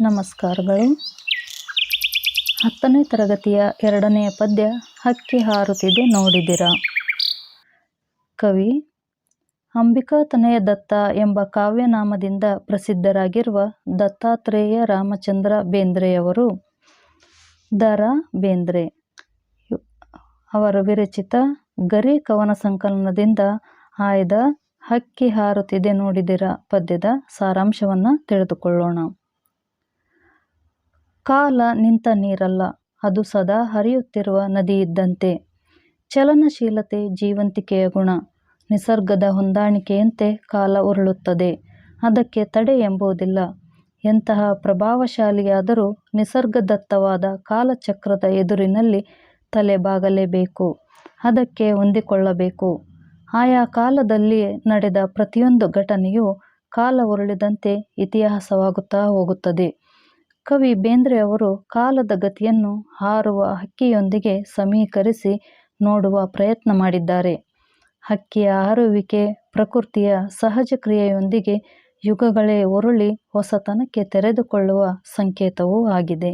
ನಮಸ್ಕಾರಗಳು. ಹತ್ತನೇ ತರಗತಿಯ ಎರಡನೆಯ ಪದ್ಯ ಹಕ್ಕಿ ಹಾರುತ್ತಿದೆ ನೋಡಿದಿರ. ಕವಿ ಅಂಬಿಕಾ ತನಯ ದತ್ತ ಎಂಬ ಕಾವ್ಯನಾಮದಿಂದ ಪ್ರಸಿದ್ಧರಾಗಿರುವ ದತ್ತಾತ್ರೇಯ ರಾಮಚಂದ್ರ ಬೇಂದ್ರೆಯವರು ದ ರಾ ಬೇಂದ್ರೆ. ಅವರ ವಿರಚಿತ ಗರಿ ಕವನ ಸಂಕಲನದಿಂದ ಆಯ್ದ ಹಕ್ಕಿ ಹಾರುತ್ತಿದೆ ನೋಡಿದಿರ ಪದ್ಯದ ಸಾರಾಂಶವನ್ನು ತಿಳಿದುಕೊಳ್ಳೋಣ. ಕಾಲ ನಿಂತ ನೀರಲ್ಲ, ಅದು ಸದಾ ಹರಿಯುತ್ತಿರುವ ನದಿಯಿದ್ದಂತೆ ಚಲನಶೀಲತೆ ಜೀವಂತಿಕೆಯ ಗುಣ, ನಿಸರ್ಗದ ಹೊಂದಾಣಿಕೆಯಂತೆ ಕಾಲ ಉರುಳುತ್ತದೆ. ಅದಕ್ಕೆ ತಡೆ ಎಂಬುದಿಲ್ಲ. ಎಂತಹ ಪ್ರಭಾವಶಾಲಿಯಾದರೂ ನಿಸರ್ಗದತ್ತವಾದ ಕಾಲಚಕ್ರದ ಎದುರಿನಲ್ಲಿ ತಲೆಬಾಗಲೇಬೇಕು, ಅದಕ್ಕೆ ಹೊಂದಿಕೊಳ್ಳಬೇಕು. ಆಯಾ ಕಾಲದಲ್ಲಿ ನಡೆದ ಪ್ರತಿಯೊಂದು ಘಟನೆಯೂ ಕಾಲ ಉರುಳಿದಂತೆ ಇತಿಹಾಸವಾಗುತ್ತಾ ಹೋಗುತ್ತದೆ. ಕವಿ ಬೇಂದ್ರೆ ಅವರು ಕಾಲದ ಗತಿಯನ್ನು ಹಾರುವ ಹಕ್ಕಿಯೊಂದಿಗೆ ಸಮೀಕರಿಸಿ ನೋಡುವ ಪ್ರಯತ್ನ ಮಾಡಿದ್ದಾರೆ. ಹಕ್ಕಿಯ ಹಾರುವಿಕೆ ಪ್ರಕೃತಿಯ ಸಹಜ ಕ್ರಿಯೆಯೊಂದಿಗೆ ಯುಗಗಳೇ ಉರುಳಿ ಹೊಸತನಕ್ಕೆ ತೆರೆದುಕೊಳ್ಳುವ ಸಂಕೇತವೂ ಆಗಿದೆ.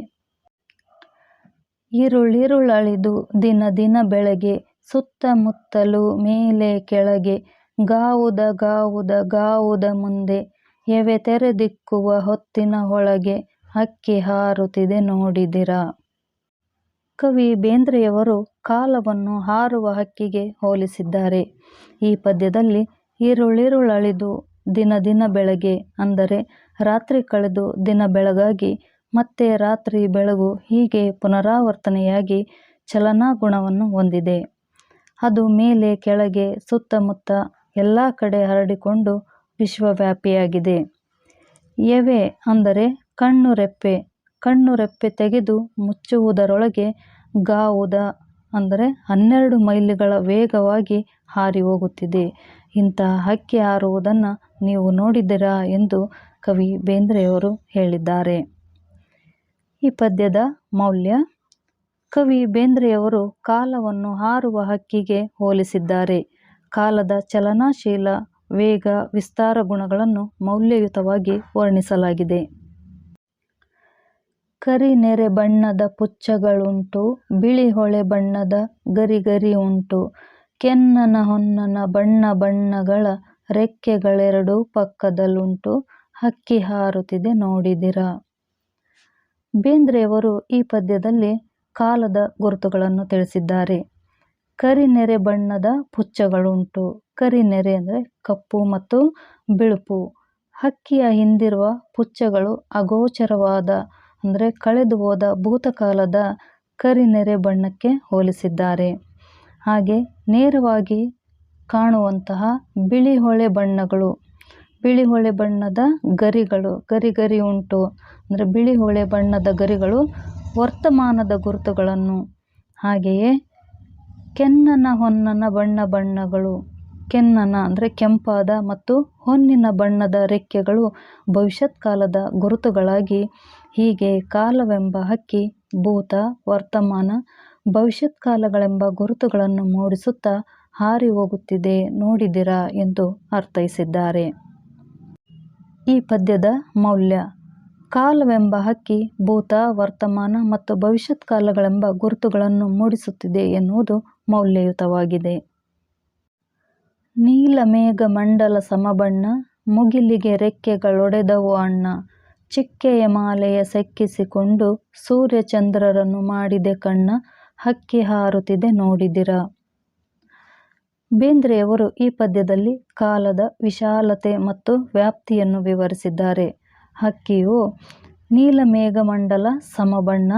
ಇರುಳಿರುಳಳಿದು ದಿನ ದಿನ ಬೆಳಗ್ಗೆ ಸುತ್ತಮುತ್ತಲು ಮೇಲೆ ಕೆಳಗೆ, ಗಾವುದ ಗಾವುದ ಗಾವುದ ಮುಂದೆ, ಎವೆ ತೆರೆದಿಕ್ಕುವ ಹೊತ್ತಿನ ಒಳಗೆ ಹಕ್ಕಿ ಹಾರುತ್ತಿದೆ ನೋಡಿದಿರ? ಕವಿ ಬೇಂದ್ರೆಯವರು ಕಾಲವನ್ನು ಹಾರುವ ಹಕ್ಕಿಗೆ ಹೋಲಿಸಿದ್ದಾರೆ. ಈ ಪದ್ಯದಲ್ಲಿ ಇರುಳಿರುಳಳಿದು ದಿನ ದಿನ ಬೆಳಗ್ಗೆ, ಅಂದರೆ ರಾತ್ರಿ ಕಳೆದು ದಿನ ಬೆಳಗಾಗಿ, ಮತ್ತೆ ರಾತ್ರಿ ಬೆಳಗು ಹೀಗೆ ಪುನರಾವರ್ತನೆಯಾಗಿ ಚಲನಾಗುಣವನ್ನು ಹೊಂದಿದೆ. ಅದು ಮೇಲೆ ಕೆಳಗೆ ಸುತ್ತಮುತ್ತ ಎಲ್ಲ ಕಡೆ ಹರಡಿಕೊಂಡು ವಿಶ್ವವ್ಯಾಪಿಯಾಗಿದೆ. ಎವೆ ಅಂದರೆ ಕಣ್ಣು ರೆಪ್ಪೆ ಕಣ್ಣು ರೆಪ್ಪೆ ತೆಗೆದು ಮುಚ್ಚುವುದರೊಳಗೆ ಗಾವುದ ಅಂದರೆ ಹನ್ನೆರಡು ಮೈಲಿಗಳ ವೇಗವಾಗಿ ಹಾರಿ ಹೋಗುತ್ತಿದೆ. ಇಂತಹ ಹಕ್ಕಿ ಹಾರುವುದನ್ನು ನೀವು ನೋಡಿದ್ದೀರಾ ಎಂದು ಕವಿ ಬೇಂದ್ರೆಯವರು ಹೇಳಿದ್ದಾರೆ. ಈ ಪದ್ಯದ ಮೌಲ್ಯ, ಕವಿ ಬೇಂದ್ರೆಯವರು ಕಾಲವನ್ನು ಹಾರುವ ಹಕ್ಕಿಗೆ ಹೋಲಿಸಿದ್ದಾರೆ. ಕಾಲದ ಚಲನಶೀಲ ವೇಗ ವಿಸ್ತಾರ ಗುಣಗಳನ್ನು ಮೌಲ್ಯಯುತವಾಗಿ ವರ್ಣಿಸಲಾಗಿದೆ. ಕರಿನೆರೆ ಬಣ್ಣದ ಪುಚ್ಚಗಳುಂಟು, ಬಿಳಿ ಹೊಳೆ ಬಣ್ಣದ ಗರಿಗರಿ ಉಂಟು ಕೆನ್ನನ ಹೊನ್ನನ ಬಣ್ಣ ಬಣ್ಣಗಳ ರೆಕ್ಕೆಗಳೆರಡೂ ಪಕ್ಕದಲ್ಲುಂಟು ಹಕ್ಕಿ ಹಾರುತ್ತಿದೆ ನೋಡಿದಿರ. ಬೇಂದ್ರೆಯವರು ಈ ಪದ್ಯದಲ್ಲಿ ಕಾಲದ ಗುರುತುಗಳನ್ನು ತಿಳಿಸಿದ್ದಾರೆ. ಕರಿನೆರೆ ಬಣ್ಣದ ಪುಚ್ಚಗಳುಂಟು. ಕರಿನೆರೆ ಅಂದರೆ ಕಪ್ಪು ಮತ್ತು ಬಿಳುಪು. ಹಕ್ಕಿಯ ಹಿಂದಿರುವ ಪುಚ್ಚಗಳು ಅಗೋಚರವಾದ ಅಂದರೆ ಕಳೆದು ಹೋದ ಭೂತಕಾಲದ ಕರಿನೆರೆ ಬಣ್ಣಕ್ಕೆ ಹೋಲಿಸಿದ್ದಾರೆ. ಹಾಗೆ ನೇರವಾಗಿ ಕಾಣುವಂತಹ ಬಿಳಿ ಹೊಳೆ ಬಣ್ಣಗಳು, ಬಿಳಿ ಹೊಳೆ ಬಣ್ಣದ ಗರಿಗಳು, ಗರಿ ಗರಿ ಉಂಟು. ಅಂದರೆ ಬಿಳಿ ಹೊಳೆ ಬಣ್ಣದ ಗರಿಗಳು ವರ್ತಮಾನದ ಗುರುತುಗಳನ್ನು. ಹಾಗೆಯೇ ಕೆನ್ನನ ಹೊನ್ನನ ಬಣ್ಣ ಬಣ್ಣಗಳು, ಕೆನ್ನನ ಅಂದರೆ ಕೆಂಪಾದ ಮತ್ತು ಹೊನ್ನಿನ ಬಣ್ಣದ ರೆಕ್ಕೆಗಳು ಭವಿಷ್ಯತ್ ಕಾಲದ ಗುರುತುಗಳಾಗಿ ಹೀಗೆ ಕಾಲವೆಂಬ ಹಕ್ಕಿ, ಭೂತ, ವರ್ತಮಾನ, ಭವಿಷ್ಯತ್ ಕಾಲಗಳೆಂಬ ಗುರುತುಗಳನ್ನು ಮೂಡಿಸುತ್ತಾ ಹಾರಿ ಹೋಗುತ್ತಿದೆ ನೋಡಿದಿರಾ ಎಂದು ಅರ್ಥೈಸಿದ್ದಾರೆ. ಈ ಪದ್ಯದ ಮೌಲ್ಯ, ಕಾಲವೆಂಬ ಹಕ್ಕಿ, ಭೂತ, ವರ್ತಮಾನ ಮತ್ತು ಭವಿಷ್ಯತ್ ಕಾಲಗಳೆಂಬ ಗುರುತುಗಳನ್ನು ಮೂಡಿಸುತ್ತಿದೆ ಎನ್ನುವುದು ಮೌಲ್ಯಯುತವಾಗಿದೆ. ನೀಲಮೇಘ ಮಂಡಲ ಸಮಬಣ್ಣ, ಮುಗಿಲಿಗೆ ರೆಕ್ಕೆಗಳೊಡೆದವು ಅಣ್ಣ ಚಿಕ್ಕೆಯ ಮಾಲೆಯ ಸೆಕ್ಕಿಸಿಕೊಂಡು ಸೂರ್ಯಚಂದ್ರರನ್ನು ಮಾಡಿದೆ ಕಣ್ಣ, ಹಕ್ಕಿ ಹಾರುತ್ತಿದೆ ನೋಡಿದಿರ. ಬೇಂದ್ರೆಯವರು ಈ ಪದ್ಯದಲ್ಲಿ ಕಾಲದ ವಿಶಾಲತೆ ಮತ್ತು ವ್ಯಾಪ್ತಿಯನ್ನು ವಿವರಿಸಿದ್ದಾರೆ. ಹಕ್ಕಿಯು ನೀಲಮೇಘಮಂಡಲ ಸಮಬಣ್ಣ,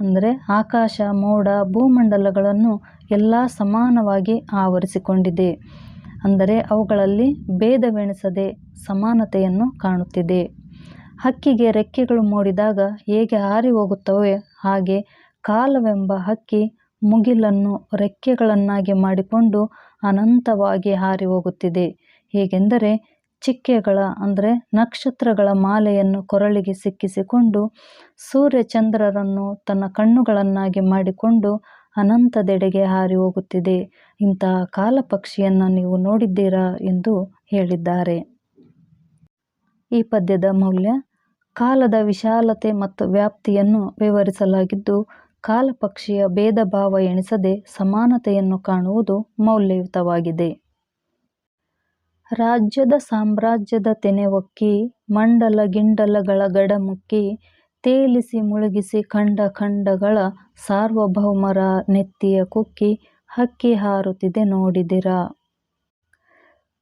ಅಂದರೆ ಆಕಾಶ, ಮೋಡ, ಭೂಮಂಡಲಗಳನ್ನು ಎಲ್ಲ ಸಮಾನವಾಗಿ ಆವರಿಸಿಕೊಂಡಿದೆ. ಅಂದರೆ ಅವುಗಳಲ್ಲಿ ಭೇದವೆಣಿಸದೆ ಸಮಾನತೆಯನ್ನು ಕಾಣುತ್ತಿದೆ. ಹಕ್ಕಿಗೆ ರೆಕ್ಕೆಗಳು ಮೂಡಿದಾಗ ಹೇಗೆ ಹಾರಿ ಹೋಗುತ್ತವೆ ಹಾಗೆ ಕಾಲವೆಂಬ ಹಕ್ಕಿ ಮುಗಿಲನ್ನು ರೆಕ್ಕೆಗಳನ್ನಾಗಿ ಮಾಡಿಕೊಂಡು ಅನಂತವಾಗಿ ಹಾರಿ ಹೋಗುತ್ತಿದೆ. ಹೇಗೆಂದರೆ ಚಿಕ್ಕೆಗಳ ಅಂದರೆ ನಕ್ಷತ್ರಗಳ ಮಾಲೆಯನ್ನು ಕೊರಳಿಗೆ ಸಿಕ್ಕಿಸಿಕೊಂಡು ಸೂರ್ಯಚಂದ್ರರನ್ನು ತನ್ನ ಕಣ್ಣುಗಳನ್ನಾಗಿ ಮಾಡಿಕೊಂಡು ಅನಂತದೆಡೆಗೆ ಹಾರಿ ಹೋಗುತ್ತಿದೆ. ಇಂತಹ ಕಾಲಪಕ್ಷಿಯನ್ನು ನೀವು ನೋಡಿದ್ದೀರಾ ಎಂದು ಹೇಳಿದ್ದಾರೆ. ಈ ಪದ್ಯದ ಮೌಲ್ಯ ಕಾಲದ ವಿಶಾಲತೆ ಮತ್ತು ವ್ಯಾಪ್ತಿಯನ್ನು ವಿವರಿಸಲಾಗಿದ್ದು, ಕಾಲಪಕ್ಷಿಯ ಭೇದಭಾವ ಎಣಿಸದೆ ಸಮಾನತೆಯನ್ನು ಕಾಣುವುದು ಮೌಲ್ಯಯುತವಾಗಿದೆ. ರಾಜ್ಯದ ಸಾಮ್ರಾಜ್ಯದ ತೆನೆ ಒಕ್ಕಿ, ಮಂಡಲ ಗಿಂಡಲಗಳ ಗಡಮುಕ್ಕಿ ತೇಲಿಸಿ ಮುಳುಗಿಸಿ ಖಂಡ ಖಂಡಗಳ ಸಾರ್ವಭೌಮರ ನೆತ್ತಿಯ ಕುಕ್ಕಿ ಹಕ್ಕಿ ಹಾರುತ್ತಿದೆ ನೋಡಿದಿರಾ?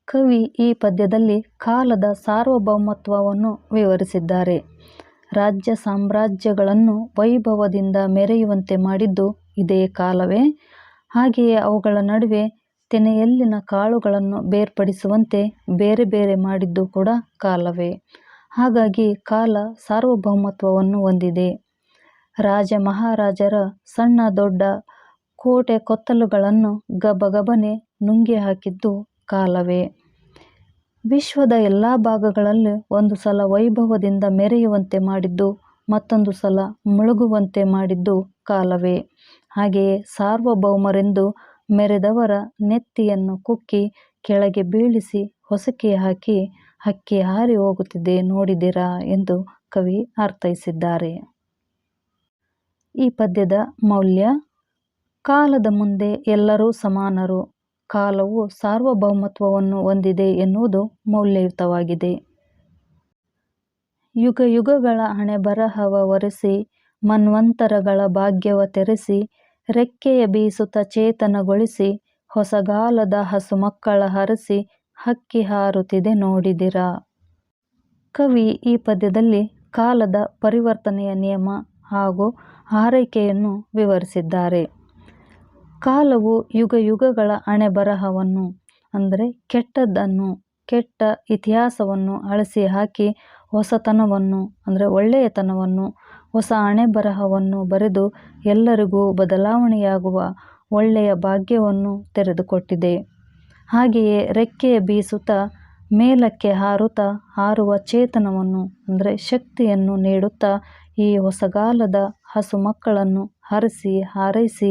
ಕವಿ ಈ ಪದ್ಯದಲ್ಲಿ ಕಾಲದ ಸಾರ್ವಭೌಮತ್ವವನ್ನು ವಿವರಿಸಿದ್ದಾರೆ. ರಾಜ್ಯ ಸಾಮ್ರಾಜ್ಯಗಳನ್ನು ವೈಭವದಿಂದ ಮೆರೆಯುವಂತೆ ಮಾಡಿದ್ದು ಇದೇ ಕಾಲವೇ? ಹಾಗೆಯೇ ಅವುಗಳ ನಡುವೆ ತೆನೆಯಲ್ಲಿನ ಕಾಳುಗಳನ್ನು ಬೇರ್ಪಡಿಸುವಂತೆ ಬೇರೆ ಬೇರೆ ಮಾಡಿದ್ದು ಕೂಡ ಕಾಲವೇ? ಹಾಗಾಗಿ ಕಾಲ ಸಾರ್ವಭೌಮತ್ವವನ್ನು ಹೊಂದಿದೆ. ರಾಜ ಮಹಾರಾಜರ ಸಣ್ಣ ದೊಡ್ಡ ಕೋಟೆ ಕೊತ್ತಲುಗಳನ್ನು ಗಬಗಬನೆ ನುಂಗಿ ಹಾಕಿದ್ದು ಕಾಲವೇ? ವಿಶ್ವದ ಎಲ್ಲ ಭಾಗಗಳಲ್ಲಿ ಒಂದು ಸಲ ವೈಭವದಿಂದ ಮೆರೆಯುವಂತೆ ಮಾಡಿದ್ದು, ಮತ್ತೊಂದು ಸಲ ಮುಳುಗುವಂತೆ ಮಾಡಿದ್ದು ಕಾಲವೇ? ಹಾಗೆಯೇ ಸಾರ್ವಭೌಮರೆಂದು ಮೆರೆದವರ ನೆತ್ತಿಯನ್ನು ಕುಕ್ಕಿ, ಕೆಳಗೆ ಬೀಳಿಸಿ ಹೊಸಕಿ ಹಾಕಿ ಹಕ್ಕಿ ಹಾರಿ ಹೋಗುತ್ತಿದೆ ನೋಡಿದಿರಾ ಎಂದು ಕವಿ ಅರ್ಥೈಸಿದ್ದಾರೆ. ಈ ಪದ್ಯದ ಮೌಲ್ಯ, ಕಾಲದ ಮುಂದೆ ಎಲ್ಲರೂ ಸಮಾನರು. ಕಾಲವು ಸಾರ್ವಭೌಮತ್ವವನ್ನು ಹೊಂದಿದೆ ಎನ್ನುವುದು ಮೌಲ್ಯಯುತವಾಗಿದೆ. ಯುಗಯುಗಗಳ ಹಣೆಬರಹವ ಒರೆಸಿ, ಮನ್ವಂತರಗಳ ಭಾಗ್ಯವ ತೆರೆಸಿ, ರೆಕ್ಕೆಯ ಬೀಸುತ ಚೇತನಗೊಳಿಸಿ, ಹೊಸಗಾಲದ ಹಸುಮಕ್ಕಳ ಹರಸಿ ಹಕ್ಕಿ ಹಾರುತ್ತಿದೆ ನೋಡಿದಿರಾ? ಕವಿ ಈ ಪದ್ಯದಲ್ಲಿ ಕಾಲದ ಪರಿವರ್ತನೆಯ ನಿಯಮ ಹಾಗೂ ಆರೈಕೆಯನ್ನು ವಿವರಿಸಿದ್ದಾರೆ. ಕಾಲವು ಯುಗಯುಗಗಳ ಹಣೆಬರಹವನ್ನು ಅಂದರೆ ಕೆಟ್ಟದ್ದನ್ನು, ಕೆಟ್ಟ ಇತಿಹಾಸವನ್ನು ಅಳಿಸಿ ಹಾಕಿ ಹೊಸತನವನ್ನು ಅಂದರೆ ಒಳ್ಳೆಯತನವನ್ನು, ಹೊಸ ಹಣೆಬರಹವನ್ನು ಬರೆದು ಎಲ್ಲರಿಗೂ ಬದಲಾವಣೆಯಾಗುವ ಒಳ್ಳೆಯ ಭಾಗ್ಯವನ್ನು ತೆರೆದುಕೊಟ್ಟಿದೆ. ಹಾಗೆಯೇ ರೆಕ್ಕೆಯ ಬೀಸುತ್ತ ಮೇಲಕ್ಕೆ ಹಾರುತ್ತಾ ಹಾರುವ ಚೇತನವನ್ನು ಅಂದರೆ ಶಕ್ತಿಯನ್ನು ನೀಡುತ್ತಾ ಈ ಹೊಸಗಾಲದ ಹಸು ಮಕ್ಕಳನ್ನು ಹರಸಿ ಹಾರೈಸಿ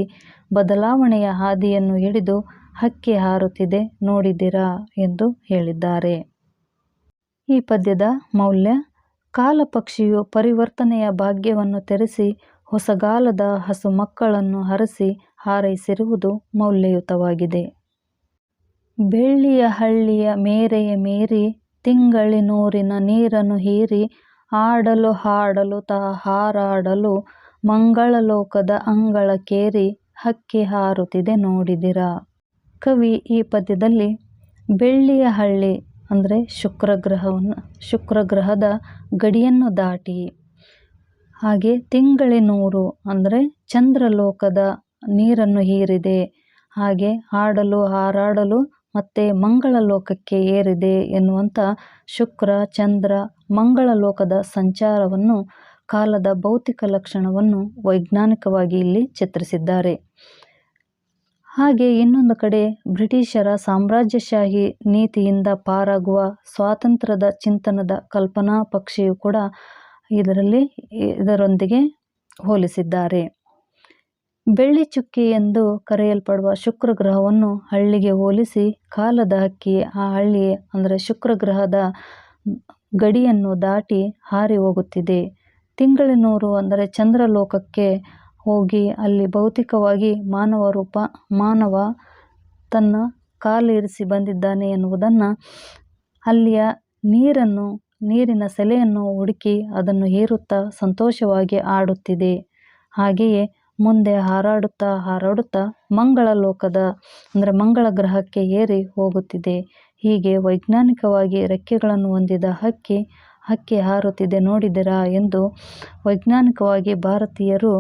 ಬದಲಾವಣೆಯ ಹಾದಿಯನ್ನು ಹಿಡಿದು ಹಕ್ಕಿ ಹಾರುತ್ತಿದೆ ನೋಡಿದಿರಾ ಎಂದು ಹೇಳಿದ್ದಾರೆ. ಈ ಪದ್ಯದ ಮೌಲ್ಯ, ಕಾಲಪಕ್ಷಿಯು ಪರಿವರ್ತನೆಯ ಭಾಗ್ಯವನ್ನು ತೆರೆಸಿ ಹೊಸಗಾಲದ ಹಸು ಮಕ್ಕಳನ್ನು ಹರಸಿ ಹಾರೈಸಿರುವುದು ಮೌಲ್ಯಯುತವಾಗಿದೆ. ಬೆಳ್ಳಿಯ ಹಳ್ಳಿಯ ಮೇರೆಯ ಮೀರಿ, ತಿಂಗಳಿನೂರಿನ ನೀರನ್ನು ಹೀರಿ ಆಡಲು ಹಾಡಲು ತಾ ಹಾರಾಡಲು ಮಂಗಳಲೋಕದ ಕೇರಿ ಹಕ್ಕಿ ಹಾರುತ್ತಿದೆ ನೋಡಿದಿರ. ಕವಿ ಈ ಪದ್ಯದಲ್ಲಿ ಬೆಳ್ಳಿಯ ಹಳ್ಳಿ ಅಂದರೆ ಶುಕ್ರಗ್ರಹದ ಗಡಿಯನ್ನು ದಾಟಿ, ಹಾಗೆ ತಿಂಗಳಿನೂರು ಅಂದರೆ ಚಂದ್ರಲೋಕದ ನೀರನ್ನು ಹೀರಿದೆ, ಹಾಗೆ ಹಾಡಲು ಹಾರಾಡಲು ಮತ್ತೆ ಮಂಗಳಲೋಕಕ್ಕೆ ಏರಿದೆ ಎನ್ನುವಂಥ ಶುಕ್ರ, ಚಂದ್ರ, ಮಂಗಳ ಲೋಕದ ಸಂಚಾರವನ್ನು ಕಾಲದ ಭೌತಿಕ ಲಕ್ಷಣವನ್ನು ವೈಜ್ಞಾನಿಕವಾಗಿ ಇಲ್ಲಿ ಚಿತ್ರಿಸಿದ್ದಾರೆ. ಹಾಗೆ ಇನ್ನೊಂದು ಕಡೆ ಬ್ರಿಟಿಷರ ಸಾಮ್ರಾಜ್ಯಶಾಹಿ ನೀತಿಯಿಂದ ಪಾರಾಗುವ ಸ್ವಾತಂತ್ರ್ಯದ ಚಿಂತನದ ಕಲ್ಪನಾ ಪಕ್ಷಿಯು ಕೂಡ ಇದರಲ್ಲಿ ಇದರೊಂದಿಗೆ ಹೋಲಿಸಿದ್ದಾರೆ. ಬೆಳ್ಳಿಚುಕ್ಕಿ ಎಂದು ಕರೆಯಲ್ಪಡುವ ಶುಕ್ರ ಗ್ರಹವನ್ನು ಹಳ್ಳಿಗೆ ಹೋಲಿಸಿ ಕಾಲದ ಹಕ್ಕಿ ಆ ಹಳ್ಳಿ ಅಂದರೆ ಶುಕ್ರ ಗ್ರಹದ ಗಡಿಯನ್ನು ದಾಟಿ ಹಾರಿ ಹೋಗುತ್ತಿದೆ. ತಿಂಗಳಿನೂರು ಅಂದರೆ ಚಂದ್ರಲೋಕಕ್ಕೆ ಹೋಗಿ ಅಲ್ಲಿ ಭೌತಿಕವಾಗಿ ಮಾನವ ರೂಪ, ಮಾನವ ತನ್ನ ಕಾಲಿರಿಸಿ ಬಂದಿದ್ದಾನೆ ಎನ್ನುವುದನ್ನು ಅಲ್ಲಿಯ ನೀರನ್ನು, ನೀರಿನ ಸೆಲೆಯನ್ನು ಹುಡುಕಿ ಅದನ್ನು ಹೇರುತ್ತಾ ಸಂತೋಷವಾಗಿ ಆಡುತ್ತಿದೆ. ಹಾಗೆಯೇ ಮುಂದೆ ಹಾರಾಡುತ್ತಾ ಹಾರಾಡುತ್ತಾ ಮಂಗಳ ಲೋಕದ ಅಂದರೆ ಮಂಗಳ ಗ್ರಹಕ್ಕೆ ಏರಿ ಹೋಗುತ್ತಿದೆ. ಹೀಗೆ ವೈಜ್ಞಾನಿಕವಾಗಿ ರೆಕ್ಕೆಗಳನ್ನು ಹೊಂದಿದ ಹಕ್ಕಿ ಹಕ್ಕಿ ಹಾರುತ್ತಿದೆ ನೋಡಿದಿರಾ ಎಂದು ವೈಜ್ಞಾನಿಕವಾಗಿ ಭಾರತೀಯರು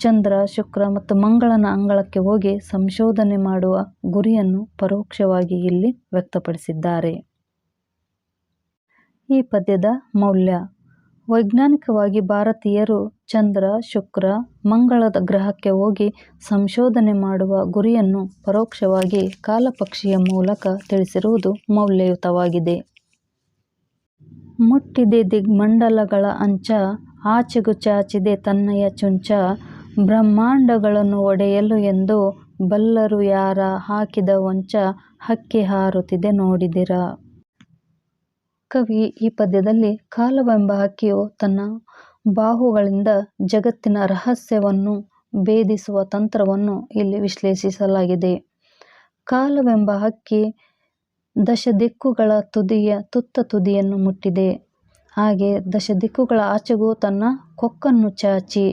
ಚಂದ್ರ, ಶುಕ್ರ ಮತ್ತು ಮಂಗಳನ ಅಂಗಳಕ್ಕೆ ಹೋಗಿ ಸಂಶೋಧನೆ ಮಾಡುವ ಗುರಿಯನ್ನು ಪರೋಕ್ಷವಾಗಿ ಇಲ್ಲಿ ವ್ಯಕ್ತಪಡಿಸಿದ್ದಾರೆ. ಈ ಪದ್ಯದ ಮೌಲ್ಯ ವೈಜ್ಞಾನಿಕವಾಗಿ ಭಾರತೀಯರು ಚಂದ್ರ, ಶುಕ್ರ, ಮಂಗಳದ ಗ್ರಹಕ್ಕೆ ಹೋಗಿ ಸಂಶೋಧನೆ ಮಾಡುವ ಗುರಿಯನ್ನು ಪರೋಕ್ಷವಾಗಿ ಕಾಲಪಕ್ಷಿಯ ಮೂಲಕ ತಿಳಿಸಿರುವುದು ಮೌಲ್ಯಯುತವಾಗಿದೆ. ಮುಟ್ಟಿದೆ ದಿಗ್ಮಂಡಲಗಳ ಅಂಚ ಆಚೆಗೂ ಚಾಚಿದೆ ತನ್ನಯ ಚುಂಚ ಬ್ರಹ್ಮಾಂಡಗಳನ್ನು ಒಡೆಯಲು ಎಂದು ಬಲ್ಲರು ಯಾರ ಹಾಕಿದ ವಂಚ ಹಕ್ಕಿ ಹಾರುತ್ತಿದೆ ನೋಡಿದಿರಾ? ಕವಿ ಈ ಪದ್ಯದಲ್ಲಿ ಕಾಲವೆಂಬ ಹಕ್ಕಿಯು ತನ್ನ ಬಾಹುಗಳಿಂದ ಜಗತ್ತಿನ ರಹಸ್ಯವನ್ನು ಭೇದಿಸುವ ತಂತ್ರವನ್ನು ಇಲ್ಲಿ ವಿಶ್ಲೇಷಿಸಲಾಗಿದೆ. ಕಾಲವೆಂಬ ಹಕ್ಕಿ ದಶದಿಕ್ಕುಗಳ ತುದಿಯ ತುತ್ತ ತುದಿಯನ್ನು ಮುಟ್ಟಿದೆ. ಹಾಗೆ ದಶದಿಕ್ಕುಗಳ ಆಚೆಗೂ ತನ್ನ ಕೊಕ್ಕನ್ನು ಚಾಚಿ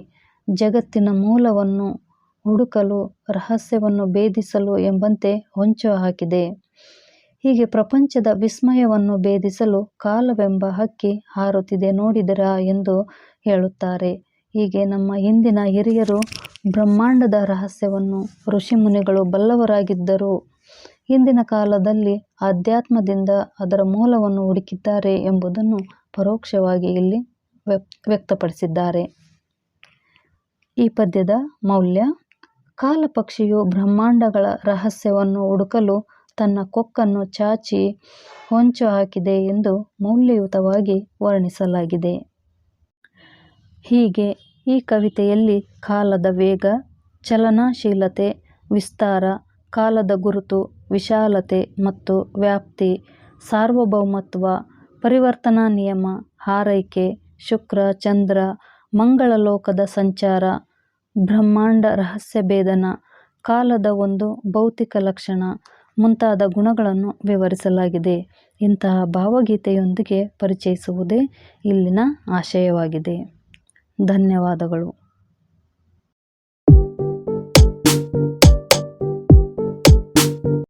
ಜಗತ್ತಿನ ಮೂಲವನ್ನು ಹುಡುಕಲು, ರಹಸ್ಯವನ್ನು ಭೇದಿಸಲು ಎಂಬಂತೆ ಹೊಂಚು ಹಾಕಿದೆ. ಹೀಗೆ ಪ್ರಪಂಚದ ವಿಸ್ಮಯವನ್ನು ಭೇದಿಸಲು ಕಾಲವೆಂಬ ಹಕ್ಕಿ ಹಾರುತ್ತಿದೆ ನೋಡಿದಿರಾ ಎಂದು ಹೇಳುತ್ತಾರೆ. ಹೀಗೆ ನಮ್ಮ ಹಿಂದಿನ ಹಿರಿಯರು ಬ್ರಹ್ಮಾಂಡದ ರಹಸ್ಯವನ್ನು ಋಷಿಮುನಿಗಳು ಬಲ್ಲವರಾಗಿದ್ದರು ಇಂದಿನ ಕಾಲದಲ್ಲಿ ಆಧ್ಯಾತ್ಮದಿಂದ ಅದರ ಮೂಲವನ್ನು ಹುಡುಕಿದ್ದಾರೆ ಎಂಬುದನ್ನು ಪರೋಕ್ಷವಾಗಿ ಇಲ್ಲಿ ವ್ಯಕ್ತಪಡಿಸಿದ್ದಾರೆ. ಈ ಪದ್ಯದ ಮೌಲ್ಯ, ಕಾಲಪಕ್ಷಿಯು ಬ್ರಹ್ಮಾಂಡಗಳ ರಹಸ್ಯವನ್ನು ಹುಡುಕಲು ತನ್ನ ಕೊಕ್ಕನ್ನು ಚಾಚಿ ಹೊಂಚು ಹಾಕಿದೆ ಎಂದು ಮೌಲ್ಯಯುತವಾಗಿ ವರ್ಣಿಸಲಾಗಿದೆ. ಹೀಗೆ ಈ ಕವಿತೆಯಲ್ಲಿ ಕಾಲದ ವೇಗ, ಚಲನಶೀಲತೆ, ವಿಸ್ತಾರ, ಕಾಲದ ಗುರುತು, ವಿಶಾಲತೆ ಮತ್ತು ವ್ಯಾಪ್ತಿ, ಸಾರ್ವಭೌಮತ್ವ, ಪರಿವರ್ತನಾ ನಿಯಮ, ಹಾರೈಕೆ, ಶುಕ್ರ, ಚಂದ್ರ, ಮಂಗಳ ಲೋಕದ ಸಂಚಾರ, ಬ್ರಹ್ಮಾಂಡ ರಹಸ್ಯ ಭೇದನ ಕಾಲದ ಒಂದು ಭೌತಿಕ ಲಕ್ಷಣ ಮುಂತಾದ ಗುಣಗಳನ್ನು ವಿವರಿಸಲಾಗಿದೆ. ಇಂತಹ ಭಾವಗೀತೆಯೊಂದಿಗೆ ಪರಿಚಯಿಸುವುದೇ ಇಲ್ಲಿನ ಆಶಯವಾಗಿದೆ. ಧನ್ಯವಾದಗಳು.